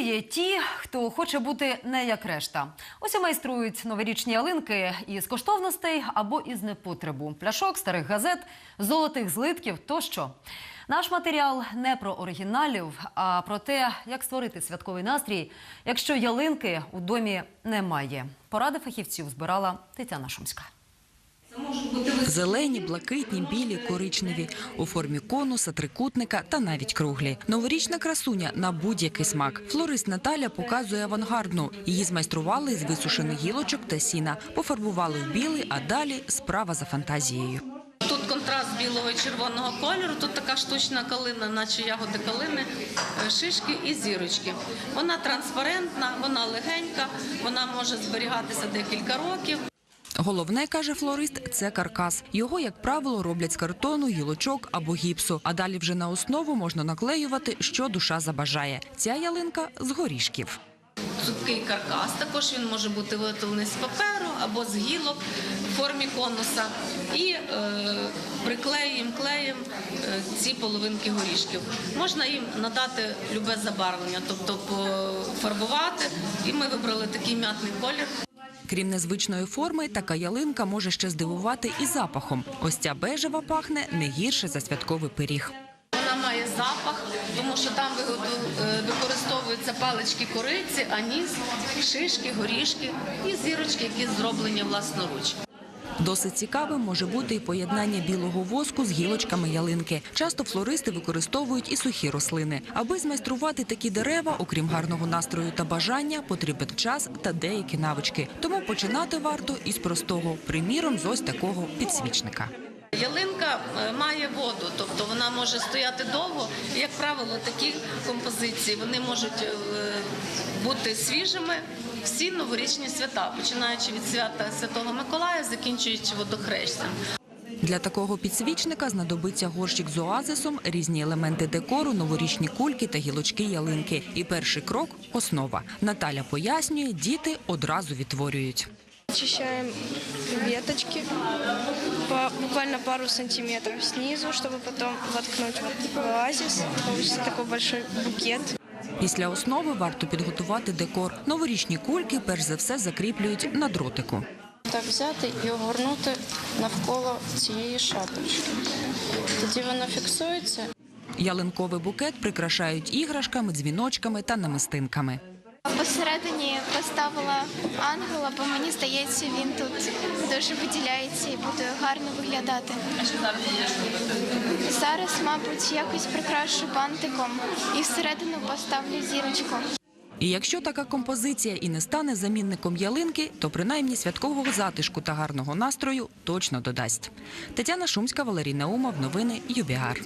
Є ті, хто хоче бути не як решта. Ось майструють новорічні ялинки із коштовностей або із непотребу, пляшок, старих газет, золотих злитків тощо. Наш матеріал не про оригіналів, а про те, як створити святковий настрій, якщо ялинки у домі немає. Поради фахівців збирала Тетяна Шумська. Зелені, блакитні, білі, коричневі у формі конуса, трикутника та навіть круглі. Новорічна красуня на будь-який смак. Флорист Наталя показує авангардну. Її змайстрували з висушених гілочок та сіна, пофарбували в білий, а далі справа за фантазією. Тут контраст білого і червоного кольору. Тут така штучна калина, наче ягоди калини, е, шишки і зірочки. Вона транспарентна, вона легенька, вона може зберігатися декілька років. Головне, каже флорист, це каркас. Його, як правило, роблять з картону, гілочок або гіпсу. А далі вже на основу можна наклеювати, що душа забажає. Ця ялинка з горішків. Цупкий каркас. Також він може бути виготовлений з паперу або з гілок в формі конуса. І е, приклеюємо клеєм е, ці половинки горішків. Можна їм надати любе забарвлення, тобто пофарбувати. І ми вибрали такий м'ятний колір. Крім незвичної форми, така ялинка може ще здивувати і запахом. Ось ця бежева пахне не гірше за святковий пиріг. Вона має запах, тому що там е, використовуються палички кориці, аніс, шишки, горішки і зірочки, які зроблені власноруч. Досить цікавим може бути і поєднання білого воску з гілочками ялинки. Часто флористи використовують і сухі рослини. Аби змайструвати такі дерева, окрім гарного настрою та бажання, потрібен час та деякі навички. Тому починати варто із простого, приміром, з ось такого підсвічника. Ялинка е, має воду, тобто вона може стояти довго. Як правило, такі композиції вони можуть е, бути свіжими всі новорічні свята, починаючи від свята Святого Миколая, закінчуючи водохрещем. Для такого підсвічника знадобиться горщик з оазисом, різні елементи декору, новорічні кульки та гілочки ялинки. І перший крок основа. Наталя пояснює, діти одразу відтворюють. Очищаем веточки по буквально пару сантиметров снизу, чтобы потом воткнуть вот в оазис. Получится такой большой букет. Після основи варто підготувати декор. Новорічні кульки перш за все закріплюють на дротику. Так взяти і огорнути навколо цієї шапочки. Тоді воно фіксується. Ялинковий букет прикрашають іграшками, дзвіночками та намистинками. Посередині поставила ангела, бо мені здається, він тут дуже виділяється і буде гарно виглядати. Зараз, мабуть, якось прикрашу бантиком і всередину поставлю зірочку. І якщо така композиція і не стане замінником ялинки, то принаймні святкового затишку та гарного настрою точно додасть. Тетяна Шумська, Валерій Наумов, новини ЮБІГАР.